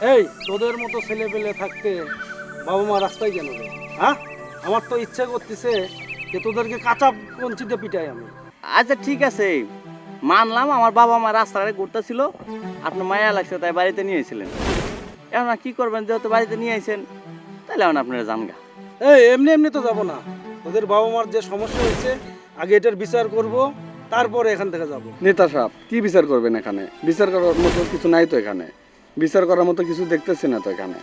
এই তোদের মতো ছেলে পেলে থাকতে বাবা মা রাস্তায় কেন রে? হ্যাঁ? আমার তো ইচ্ছে করতেছে যে তোদেরকে কাঁচা কঞ্চিতে পিটাই আমি। আচ্ছা ঠিক আছে। মানলাম আমার বাবা মা রাস্তায় ঘুরতেছিল আপনার মায়া লাগছে তাই বাড়িতে নিয়ে এসেছিলেন। এখন কি করবেন যেহেতু বাড়িতে নিয়ে আইছেন তাহলে এখন আপনারা জানগা। এই এমনি এমনি তো যাব না। ওদের বাবা মার যে সমস্যা হয়েছে আগে এটার বিচার করব তারপরে এখান থেকে যাব। নেতা সাহেব কি বিচার করবেন এখানে? বিচার করার মতো কিছু নাই তো এখানে। বিচার করার মতো কিছু দেখতেছি না তো এখানে।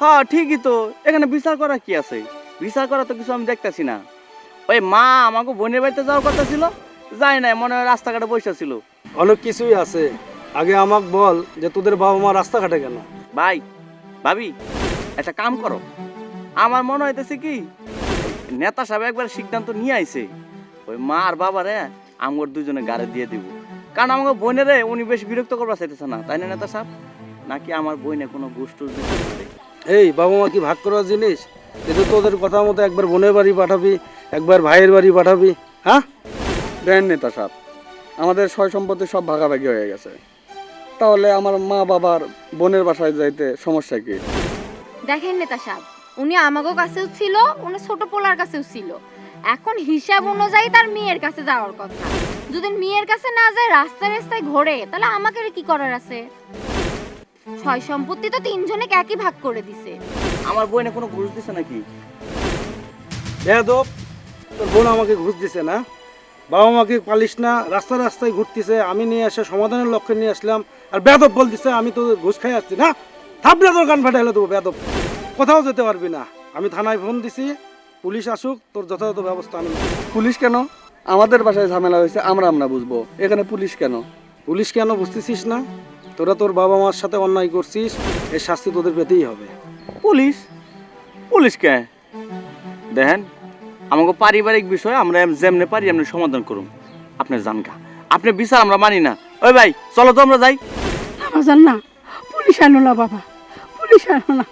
হ্যাঁ ঠিকই তো। এখানে বিচার করা কি আছে? বিচার করা তো কিছু আমি দেখতেছি না। ওই মা আমাকে বোনের বাড়িতে যাওয়ার কথা ছিল যাই নাই মনে হয় রাস্তাঘাটে বসে ছিল। অনেক কিছুই আছে। আগে আমাকে বল যে তোদের বাবা মা রাস্তাঘাটে কেন? ভাই ভাবি একটা কাম করো। আমার মনে হইতেছে কি নেতা সাহেব একবার সিদ্ধান্ত নিয়ে আইছে। ওই মা আর বাবারে আমার দুজনে গাড়ি দিয়ে দিব। কারণ আমাকে বোনেরে উনি বেশ বিরক্ত করবার চাইতেছে না তাই না নেতা সাহেব? নাকি আমার বইনে কোনো গোষ্ঠ এই বাবা মা কি ভাগ করার জিনিস? এটা তোদের কথা মতো একবার বোনের বাড়ি পাঠাবি একবার ভাইয়ের বাড়ি পাঠাবি হ্যাঁ? দেন নেতা সাহেব আমাদের সয় সম্পত্তি সব ভাগাভাগি হয়ে গেছে। তাহলে আমার মা বাবার বোনের বাসায় যাইতে সমস্যা কি? দেখেন নেতা সাহেব উনি আমাগো কাছেও ছিল উনি ছোট পোলার কাছেও ছিল। এখন হিসাব অনুযায়ী তার মেয়ের কাছে যাওয়ার কথা। যদি মেয়ের কাছে না যায় রাস্তায় রাস্তায় ঘোরে তাহলে আমাকে কি করার আছে? ছয় সম্পত্তি তো তিনজনে একই ভাগ করে দিছে। আমার বইনে কোনো ঘুষ দিছে নাকি? বেয়াদব তোর বোন আমাকে ঘুষ দিছে না? বাবা মাকে পালিস না? রাস্তা রাস্তায় ঘুরতেছে আমি নিয়ে এসে সমাধানের লক্ষ্যে নিয়ে আসলাম আর বেয়াদব বলতেছে আমি তো ঘুষ খাই আসছি না? থাপড়ে তোর গান ফাটাইলে দেবো বেদব কোথাও যেতে পারবি না। আমি থানায় ফোন দিছি পুলিশ আসুক তোর যথাযথ ব্যবস্থা আমি পুলিশ কেন? আমাদের বাসায় ঝামেলা হয়েছে আমরা আমরা বুঝব। এখানে পুলিশ কেন? পুলিশ কেন বুঝতেছিস না? তোরা তোর বাবা মার সাথে অন্যায় করছিস এর শাস্তি তোদের পেতেই হবে। পুলিশ? পুলিশ কে? দেখেন আমাকে পারিবারিক বিষয় আমরা যেমনে পারি এমনি সমাধান করুন। আপনি জানকা আপনি বিচার আমরা মানি না। ওই ভাই চলো তো আমরা যাই। আমার জান না। পুলিশ আনো না বাবা। পুলিশ আনো না।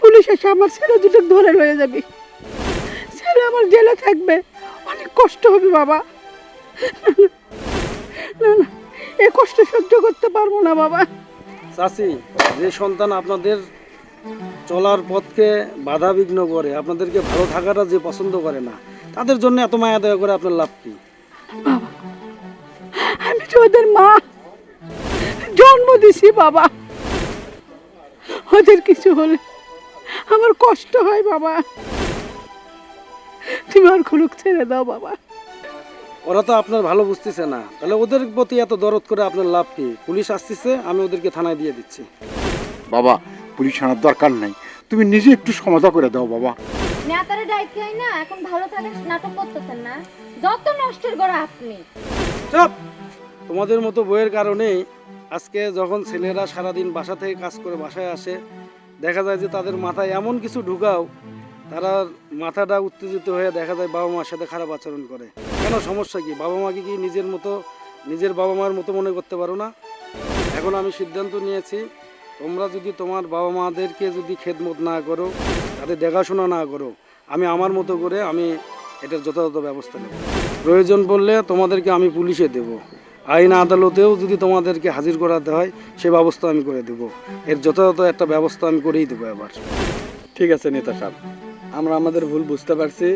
পুলিশ এসে আমার ছেলে দুটো ধরে লয়ে যাবে। ছেলে আমার জেলে থাকবে। অনেক কষ্ট হবে বাবা। সহ্য করতে পারব না বাবা। চাচি যে সন্তান আপনাদের চলার পথকে বাধা বিঘ্ন করে আপনাদেরকে ভালো থাকাটা যে পছন্দ করে না তাদের জন্য এত মায়া দয়া করে আপনার লাভ কি? বাবা আমি তো ওদের মা জন্ম দিছি বাবা। ওদের কিছু হলে আমার কষ্ট হয় বাবা। তুমি আর খুলুক ছেড়ে দাও বাবা। ওরা তো আপনার ভালো বুঝতেছে না। তাহলে ওদের প্রতি এত দরদ করে আপনার লাভ কি? পুলিশ আসতেছে আমি ওদেরকে থানায় দিয়ে দিচ্ছি। বাবা পুলিশ আনার দরকার নাই। তুমি নিজে একটু সমাধা করে দাও বাবা। নেতারে দায়িত্ব না এখন ভালো থাকে নাটক করতেছেন না। যত নষ্টের গড়া আপনি। চুপ! তোমাদের মতো বইয়ের কারণেই আজকে যখন ছেলেরা সারাদিন বাসা থেকে কাজ করে বাসায় আসে দেখা যায় যে তাদের মাথায় এমন কিছু ঢুকাও তারা মাথাটা উত্তেজিত হয়ে দেখা যায় বাবা মার সাথে খারাপ আচরণ করে। কেন? সমস্যা কি? বাবা মাকে কি নিজের মতো, নিজের বাবা মার মতো মনে করতে পারো না? এখন আমি সিদ্ধান্ত নিয়েছি, তোমরা যদি তোমার বাবা মাদেরকে যদি খেদমত না করো তাদের দেখাশোনা না করো, আমি আমার মতো করে আমি এটার যথাযথ ব্যবস্থা নেব। প্রয়োজন পড়লে তোমাদেরকে আমি পুলিশে দেব। আইন আদালতেও যদি তোমাদেরকে হাজির করাতে হয়, সে ব্যবস্থা আমি করে দেব। এর যথাযথ একটা ব্যবস্থা আমি করেই দেবো এবার। ঠিক আছে নেতা সাহেব। আমাদের ভুল বুঝতে পারছি।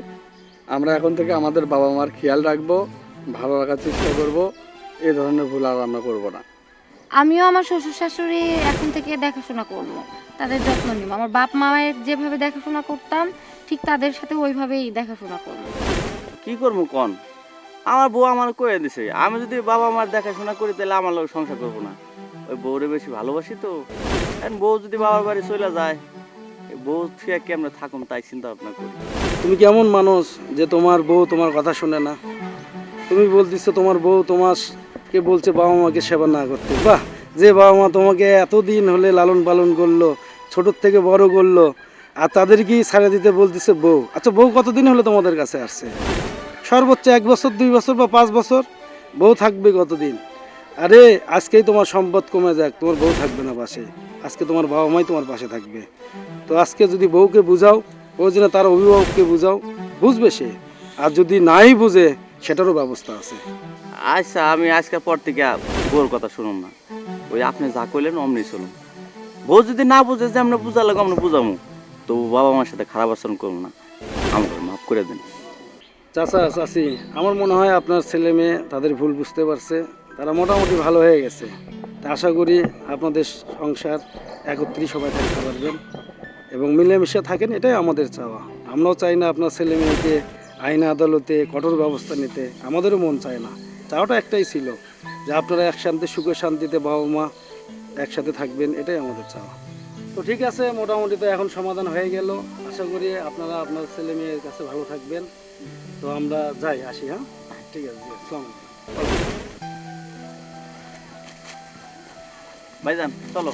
আমরা এখন থেকে আমাদের বাবা মার খেয়াল রাখব ভালো রাখার চেষ্টা করব। এই ধরনের ভুল আর আমরা করব না। আমিও আমার শ্বশুর শাশুড়ি এখন থেকে দেখাশোনা করব তাদের যত্ন নিব। আমার বাপ মায়ের যেভাবে দেখাশোনা করতাম ঠিক তাদের সাথে ওইভাবেই দেখাশোনা করব। কি করব কন? আমার বউ আমার কয়ে দিছে আমি যদি বাবা মার দেখাশোনা করি তাহলে আমার লোক সংসার করব না। ওই বউরে বেশি ভালোবাসি তো। বউ যদি বাবার বাড়ি চলে যায় বউ থেকে কেমনে থাকুন তাই চিন্তা ভাবনা করি। তুমি কেমন মানুষ যে তোমার বউ তোমার কথা শুনে না? তুমি বলতেছো তোমার বউ তোমাকে বলছে বাবা মাকে সেবা না করতে। বাহ, যে বাবা মা তোমাকে এতদিন হলে লালন পালন করল ছোটোর থেকে বড় করল, আর তাদেরকেই ছাড়ে দিতে বলতেছে বউ। আচ্ছা বউ কতদিন হলে তোমাদের কাছে আসছে? সর্বোচ্চ এক বছর, দুই বছর বা পাঁচ বছর? বউ থাকবে কতদিন? আরে আজকেই তোমার সম্পদ কমে যাক তোমার বউ থাকবে না পাশে। আজকে তোমার বাবা মাই তোমার পাশে থাকবে। তো আজকে যদি বউকে বুঝাও প্রয়োজনে তার অভিভাবককে বুঝাও বুঝবে সে। আর যদি নাই বুঝে সেটারও ব্যবস্থা আছে। আচ্ছা আমি আজকে পর থেকে বউর কথা শুনুন না। ওই আপনি যা কইলেন অমনি শুনুন বউ যদি না বুঝে যে আমরা বুঝা লাগো আমরা বুঝামু। তো বাবা মার সাথে খারাপ আচরণ করব না। আমাকে মাফ করে দেন। চাচা চাচি আমার মনে হয় আপনার ছেলে মেয়ে তাদের ভুল বুঝতে পারছে। তারা মোটামুটি ভালো হয়ে গেছে। তা আশা করি আপনাদের সংসার একত্রই সবাই থাকতে পারবেন এবং মিলেমিশে থাকেন, এটাই আমাদের চাওয়া। আমরাও চাই না আপনার ছেলে মেয়েকে আইন আদালতে কঠোর ব্যবস্থা নিতে, আমাদেরও মন চায় না। চাওয়াটা একটাই ছিল যে আপনারা একসাথে সুখে শান্তিতে বাবা মা একসাথে থাকবেন, এটাই আমাদের চাওয়া। তো ঠিক আছে, মোটামুটি তো এখন সমাধান হয়ে গেল। আশা করি আপনারা আপনার ছেলে মেয়ের কাছে ভালো থাকবেন। তো আমরা যাই, আসি হ্যাঁ? ঠিক আছে, জি ভাইজান চলো।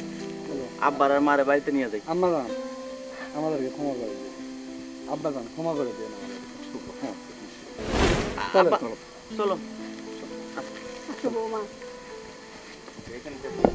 আব্বার আর মারে বাড়িতে নিয়ে যাই। আম্মা যান। আমাদেরকে ক্ষমা করে দিন। আব্বা যান ক্ষমা করে দিন চলো আব্বা, চলো। আচ্ছা বৌমা।